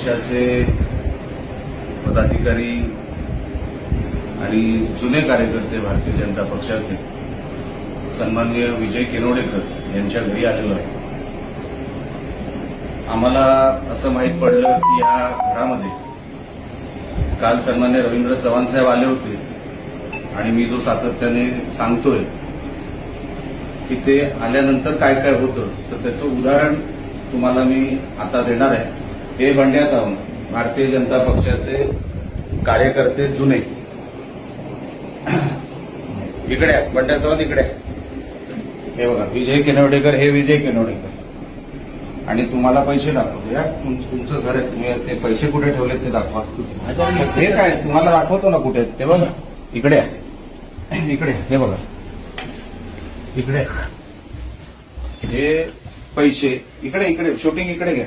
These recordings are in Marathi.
पक्षाचे पदाधिकारी आणि जुने कार्यकर्ते भारतीय जनता पक्षाचे सन्माननीय विजय किनोडेकर यांच्या घरी आलेलो आहे. आम्हाला असं माहीत पडलं की या घरामध्ये काल सन्मान्य रवींद्र चव्हाण साहेब आले होते आणि मी जो सातत्याने सांगतोय की ते आल्यानंतर काय काय होतं तर त्याचं उदाहरण तुम्हाला मी आता देणार आहे. हे बंड्या भारतीय जनता पक्षाचे कार्यकर्ते जुने. इकडे आहे, बंड्या इकडे हे बघा विजय केनवडेकर हे विजय केनवडेकर. आणि तुम्हाला पैसे दाखवतो. या तुमचं घर आहे. तुम्ही ते पैसे कुठे ठेवले ते दाखवा. हे काय तुम्हाला दाखवतो ना कुठे आहेत ते बघा. इकडे आहे इकडे हे बघा. इकडे हे पैसे. इकडे इकडे. शूटिंग इकडे घ्या.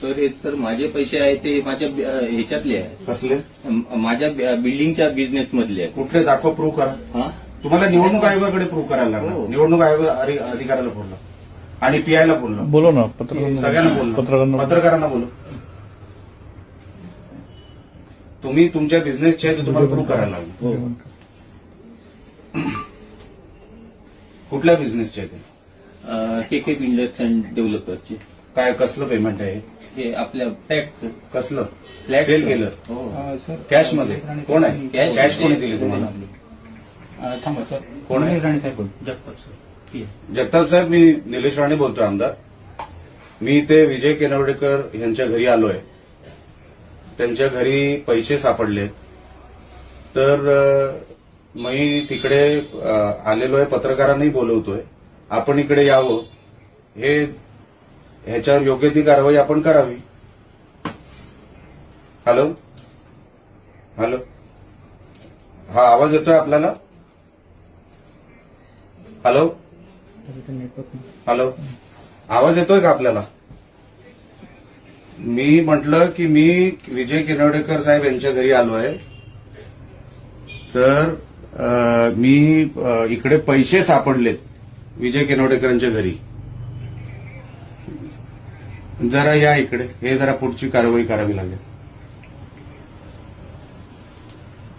सर हे सर माझे पैसे आहे ते माझ्या अ, ह्याच्यातले आहे. कसले? म- माझ्या बि- बिल्डिंगच्या बिझनेस मधले आहे. कुठले? दाखव प्रूव्ह करा. हा? तुम्हाला निवडणूक आयोगाकडे प्रूव्ह करायला लागणार. हो. निवडणूक आयोग अधि- अधिकाऱ्याला बोलला आणि पीआयला बोललो बोलो ना पत्रकार सगळ्यांना बोललो पत्रकारांना पत्रकारांना बोलू. तुम्ही तुमच्या बिझनेसचे आहे ते तुम्हाला प्रूव्ह करायला लागलं कुठल्या बिझनेसचे आहे ते? के के बिल्डर्स अँड डेव्हलपरचे. काय कसलं पेमेंट आहे? हे आपल्या फ्लॅटचं कसलं? फ्लॅट सेल केलं. हो. कॅशमध्ये? कोण आहे? कॅश कॅश कोणी दिली तुम्हाला? थांबा सर. कोण आहे? राणे साहेब बोल जगताप सर. जगताप साहेब मी निलेश राणे बोलतोय आमदार. मी ते विजय केनवडेकर यांच्या घरी आलोय. त्यांच्या घरी पैसे सापडले तर अ, मी तिकडे अ, आलेलो आहे पत्रकारांनाही बोलवतोय. आपण इकडे यावं. हे ह्याच्यावर योग्य ती कारवाई आपण करावी. हॅलो? हॅलो? हा आवाज येतोय आपल्याला? हॅलो? हॅलो? आवाज येतोय का आपल्याला? मी म्हटलं की मी विजय किनवडेकर साहेब यांच्या घरी आलो आहे. तर आ, मी इकडे पैसे सापडलेत विजय किनवडेकरांच्या घरी. जरा या इकडे. हे जरा पुढची कारवाई करावी लागेल.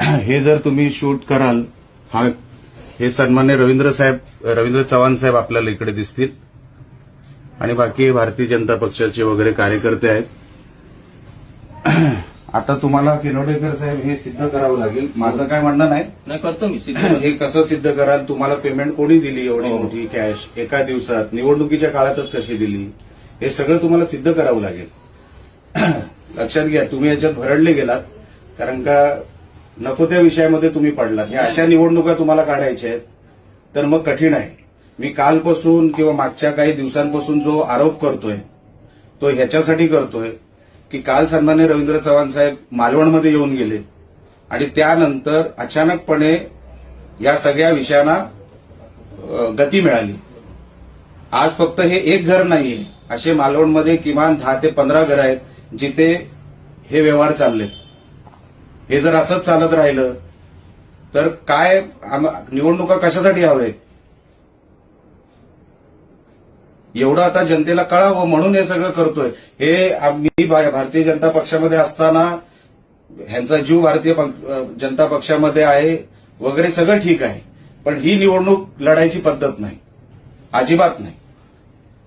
हे जर तुम्ही शूट कराल हा हे सन्मान्य रवींद्र साहेब रवींद्र चव्हाण साहेब आपल्याला इकडे दिसतील. आणि बाकी भारतीय जनता पक्षाचे वगैरे कार्यकर्ते आहेत. आता तुम्हाला किनोडेकर साहेब हे सिद्ध करावं लागेल. माझं काय म्हणणं नाही. नाही करतो मी सिद्ध हे कसं सिद्ध कराल? तुम्हाला पेमेंट कोणी दिली एवढी हो. मोठी कॅश एका दिवसात? निवडणुकीच्या काळातच कशी दिली? हे सगळं तुम्हाला सिद्ध करावं लागेल. लक्षात घ्या तुम्ही याच्यात भरडले गेलात कारण का नको त्या विषयामध्ये तुम्ही पडलात. ह्या अशा निवडणुका तुम्हाला काढायच्या आहेत तर मग कठीण आहे. मी कालपासून किंवा मागच्या काही दिवसांपासून जो आरोप करतोय तो ह्याच्यासाठी करतोय की काल सन्मान्य रवींद्र चव्हाण साहेब मालवणमध्ये येऊन गेले आणि त्यानंतर अचानकपणे या सगळ्या विषयांना गती मिळाली. आज फक्त हे एक घर नाहीये. असे मालवणमध्ये किमान दहा ते पंधरा घर आहेत जिथे हे व्यवहार चाललेत हे जर असंच चालत राहिलं तर काय निवडणुका कशासाठी हवेत? एवढं आता जनतेला कळावं म्हणून हे सगळं करतोय. हे आम्ही भारतीय जनता पक्षामध्ये असताना ह्यांचा जीव भारतीय जनता पक्षामध्ये आहे वगैरे सगळं ठीक आहे. पण ही निवडणूक लढायची पद्धत नाही. अजिबात नाही.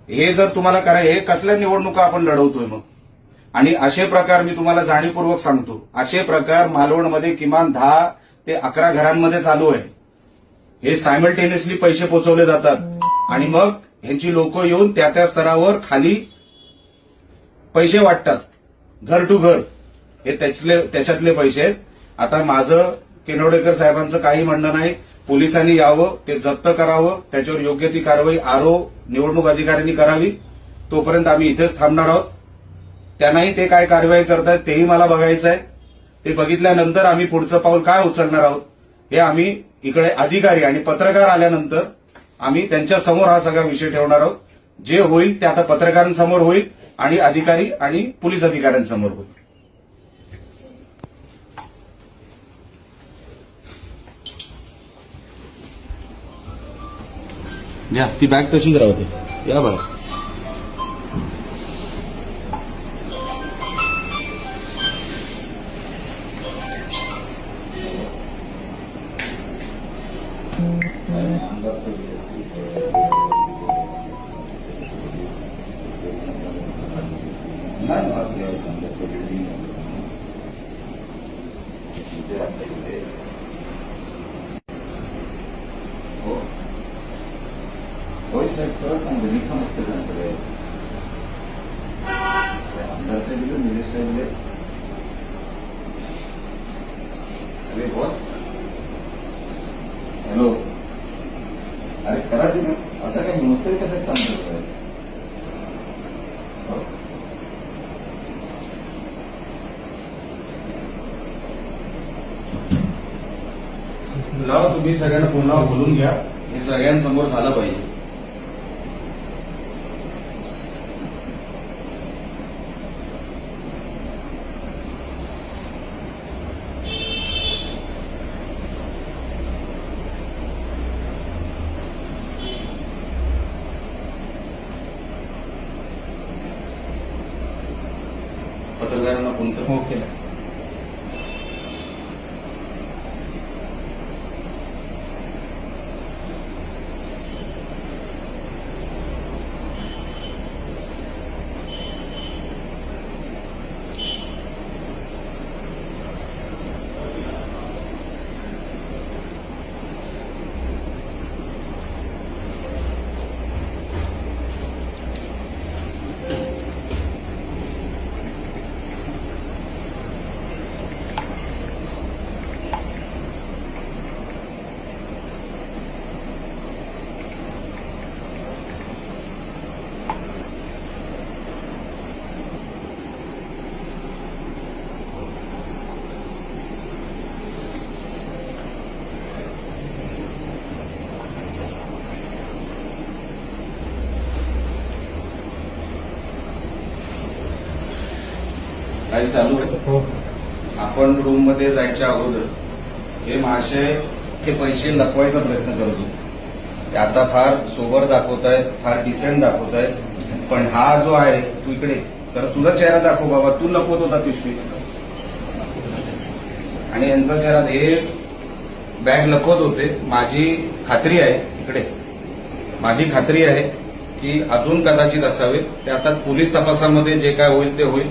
हे जर तुम्हाला कराय हे कसल्या निवडणुका आपण लढवतोय मग? आणि असे प्रकार मी तुम्हाला जाणीवपूर्वक सांगतो. असे प्रकार मालवणमध्ये किमान दहा ते अकरा घरांमध्ये चालू आहे. हे सायमल्टेनियसली पैसे पोचवले जातात. आणि मग ह्यांची लोक येऊन त्या त्या स्तरावर खाली पैसे वाटतात. घर टू घर. हे त्याच्यातले त्याच्यातले पैसे आहेत. आता माझं किनवडेकर साहेबांचं काही म्हणणं नाही. पोलिसांनी यावं ते जप्त करावं त्याच्यावर योग्य ती कारवाई आरो निवडणूक अधिकाऱ्यांनी करावी. तोपर्यंत आम्ही इथेच थांबणार आहोत. त्यांनाही ते काय कारवाई करतायत तेही मला बघायचं आहे ते बघितल्यानंतर आम्ही पुढचं पाऊल काय उचलणार आहोत हे आम्ही इकडे अधिकारी आणि पत्रकार आल्यानंतर आम्ही त्यांच्यासमोर हा सगळा विषय ठेवणार आहोत. जे होईल ते आता पत्रकारांसमोर होईल आणि अधिकारी आणि पोलीस अधिकाऱ्यांसमोर होईल. या ती बॅग तशीच राहते या बघा you सर परत सांगतो मी पण असतं सांगतो आमदार साहेब निलेश साहेब अरे बोल हॅलो अरे करा ते ना असं काही नुसतं कशात सांगतो हो. लावा तुम्ही सगळ्यांना पुन्हा बोलून घ्या. हे सगळ्यांसमोर झालं पाहिजे पत्रकारांना फोन कर हो केलं काही चालू आहे. हो. आपण रूममध्ये जायच्या अगोदर हे महाशय हे पैसे लपवायचा प्रयत्न करत होते. ते आता फार सोबर दाखवत आहेत फार डिसेंट दाखवत आहेत. पण हा जो आहे तू इकडे तर तुझा चेहरा दाखव बाबा. तू लपवत होता पिशवी आणि यांचा चेहरा हे बॅग लपवत होते. माझी खात्री आहे इकडे. माझी खात्री आहे की अजून कदाचित असावेत ते आता पोलीस तपासामध्ये जे काय होईल ते होईल.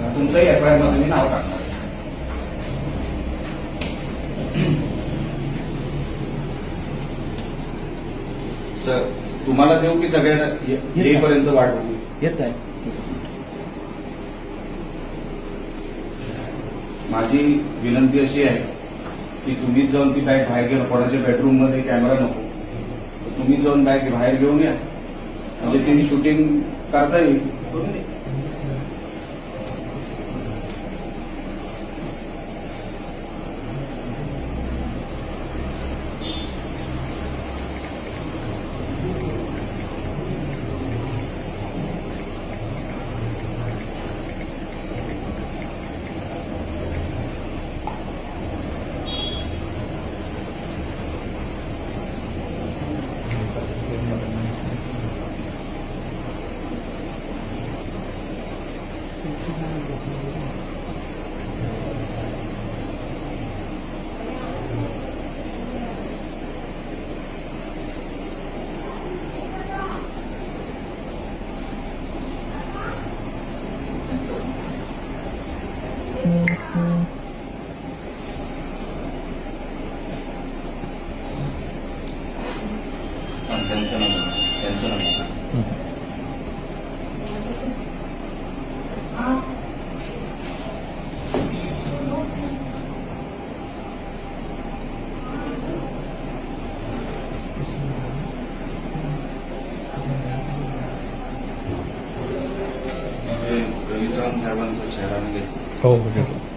तुमचंही एफआयआरमध्ये मी नाव टाकणार. सर तुम्हाला देऊ की सगळ्यांना ये- येईपर्यंत वाट बघू येत आहे. माझी विनंती अशी आहे की तुम्हीच जाऊन ती बॅग बाहेर घेऊन कोणाच्या बेडरूममध्ये कॅमेरा नको. तर तुम्हीच जाऊन बॅग बाहेर घेऊन या. म्हणजे तिने शूटिंग करता येईल. त्यांचं नाव त्यांचं नाव ते रवी चव्हाण साहेबांचा चेहरा घेतला हो घेतलं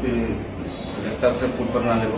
ते जगताप साहेब कुठपर्यंत आले बघ हो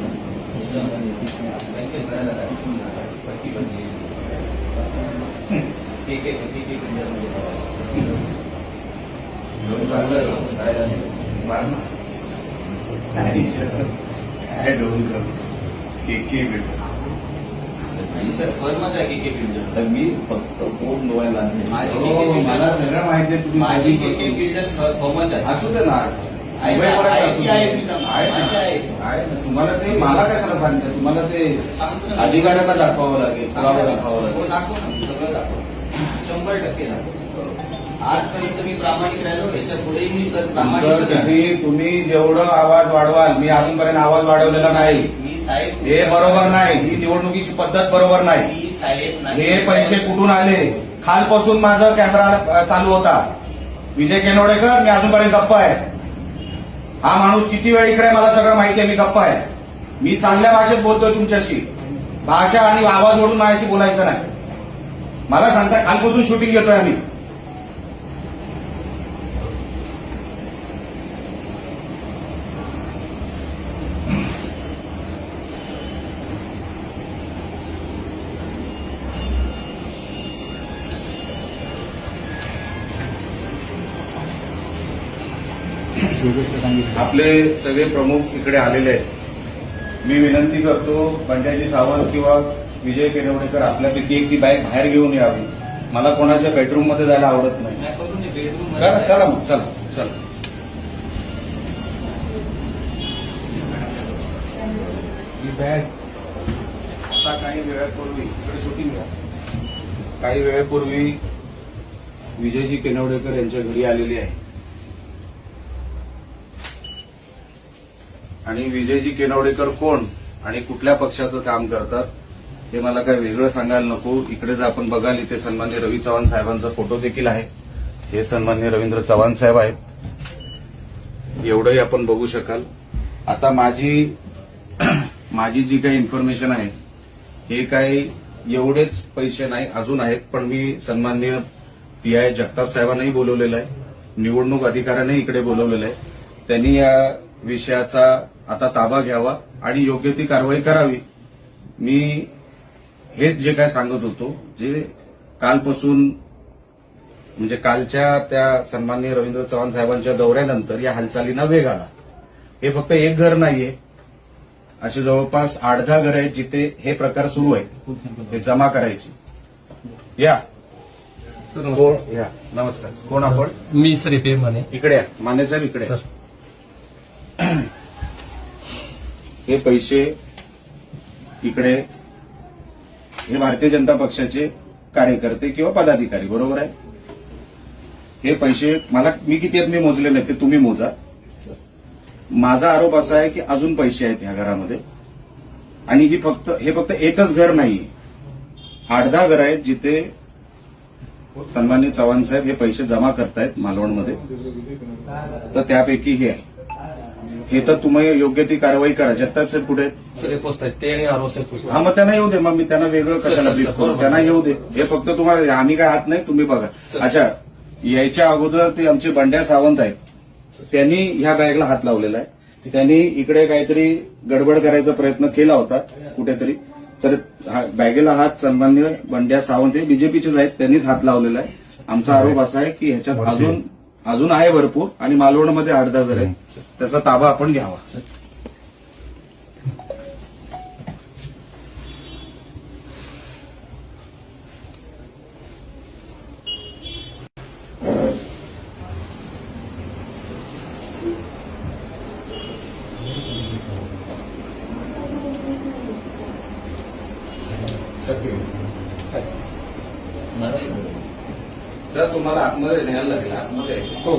हा या. या. या म्हणजे. एकत्र करा. हो. मार ना. नाही सर काय डोन करू के के भेटत आणि सर फर्मच आहे की के बिल्डर तर मी फक्त पोट धुवायला आणले. माझी हो, मला सगळं माहिती आहे तुम्ही माझी के के कधीपासून- बिल्डर फर्मच आहे असू दे ना आहे मुंबईपर्यंत आहे असू की दे. आहे मी सांगतो. आहे माझी ना. आहे. आहे ना. तुम्हाला ते मला कशाला सांगते तुम्हाला ते सांगतो ना. अधिकाऱ्यांना दाखवावं लागेल पुरावा दाखवावं हो लागेल दाखव ना सगळं दाखव शंभर टक्के आजपर्यंत मी प्रामाणिक राहिलो ह्याच्या पुढेही मी सर प्रामाणिक तुम्ही जेवढं आवाज वाढवाल मी अजूनपर्यंत आवाज वाढवलेला नाही. मी साहेब हे बरोबर नाही. ही निवडणुकीची पद्धत बरोबर नाही. मी साहेब नाही. हे पैसे कुठून आले? खालपासून माझा कॅमेरा अ, चालू होता. विजय केनवडेकर मी अजूनपर्यंत गप्प आहे. हा माणूस किती वेळ इकडे आहे मला सगळं माहिती आहे मी गप्प आहे. मी चांगल्या भाषेत बोलतोय तुमच्याशी. भाषा आणि आवाज ओढून माझ्याशी बोलायचं नाही. मला सांगता कालपासून शूटिंग घेतोय आम्ही. आपले सगळे प्रमुख इकडे आलेले आहेत. मी विनंती करतो पंड्याजी सावंत किंवा विजय केनवडेकर आपल्यापैकी एक ती बाईक बाहेर घेऊन यावी. मला कोणाच्या बेडरूममध्ये जायला आवडत नाही. चला मग चला चला. ही बॅग आता काही वेळापूर्वी इकडे शूटिंग घ्या काही वेळापूर्वी विजयजी केनवडेकर यांच्या घरी आलेली आहे. आणि विजयजी केनवडेकर कोण आणि कुठल्या पक्षाचं काम करतात? हे मला काय वेगळं सांगायला नको. इकडे जर आपण बघाल इथे सन्मान्य रवी चव्हाण साहेबांचा फोटो देखील आहे. हे सन्मान्य रवींद्र चव्हाण साहेब आहेत. एवढंही आपण बघू शकाल. आता माझी माझी जी काही इन्फॉर्मेशन आहे हे काही एवढेच पैसे नाही अजून आहेत पण मी सन्मान्य पी आय जगताप साहेबांनाही बोलवलेलं आहे. निवडणूक अधिकाऱ्यांनाही इकडे बोलवलेलं आहे. त्यांनी या विषयाचा आता ताबा घ्यावा आणि योग्य ती कारवाई करावी. मी हेच जे काय सांगत होतो जे कालपासून म्हणजे कालच्या त्या सन्माननीय रवींद्र चव्हाण साहेबांच्या दौऱ्यानंतर या हालचालींना वेग आला. हे फक्त एक घर नाहीये. असे जवळपास आठ दहा घर आहेत जिथे हे प्रकार सुरू आहेत. हे जमा करायचे. या. कोण? या. नमस्कार. कोण आपण? मी श्रीपे माने. इकडे या. माने साहेब इकडे हे पैसे इकडे हे भारतीय जनता पक्षाचे कार्यकर्ते किंवा पदाधिकारी बरोबर आहे? हे पैसे मला मी किती आहेत मी मोजले नाही ते तुम्ही मोजा. माझा आरोप असा आहे की अजून पैसे आहेत ह्या घरामध्ये. आणि ही फक्त हे फक्त एकच घर नाही आठ दहा घर आहेत जिथे सन्मान्य चव्हाण साहेब हे पैसे जमा करतायत मालवणमध्ये. तर त्यापैकी हे आहे. हे तर तुम्ही योग्य ती कारवाई करा. जगताप साहेब कुठे आहेत? सर हे पोस्ट आहेत. ते आणि आरो साहेब पोस्ट हा मग त्यांना येऊ दे. मग मी त्यांना वेगळं सर, कशाला सर, ब्रीफ सर, करू? बरोबर. त्यांना येऊ दे. हे फक्त तुम्हाला आम्ही काय हात नाही तुम्ही बघा. सर. अच्छा यायच्या अगोदर ते आमचे बंड्या सावंत आहेत. त्यांनी ह्या बॅगला हात लावलेला आहे. त्यांनी इकडे काहीतरी गडबड करायचा प्रयत्न केला होता कुठेतरी. तर हा- बॅगेला हात सन्मान्य बंड्या सावंत हे बीजेपीचेच आहेत. त्यांनीच हात लावलेला आहे. आमचा आरोप असा आहे की ह्याच्यात अजून अजून आहे भरपूर आणि मालवणमध्ये आठ दहा घर आहेत. त्याचा ताबा आपण घ्यावा. तर तुम्हाला आतमध्ये न्यायला लागेल आतमध्ये हो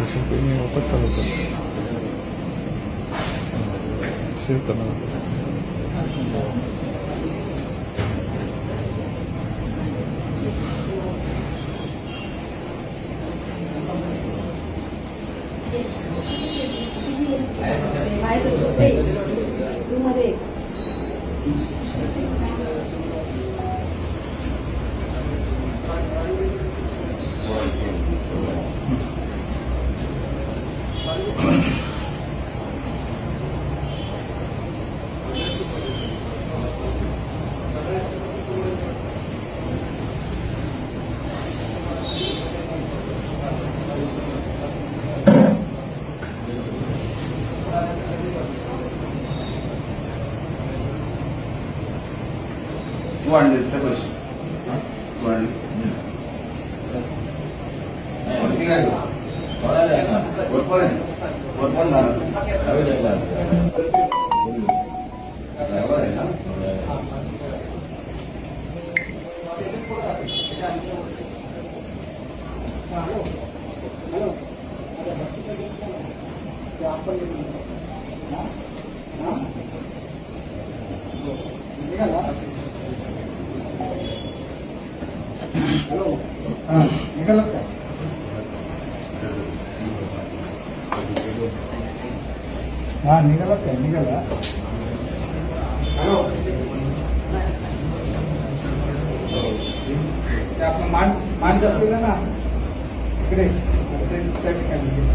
ए, इकडे बघा. इकडे आतमध्ये. वापस चालू कर सेव्ह करणार बाहेर बघ. ए, रूममध्ये. तू आणलीस का पैसे तू आणली वरती काय वर पण आहे वर पण झालं हा निघाला काय निघाला. ते आपलं मान मान बसलेलं ना? इकडे. त्या ठिकाणी.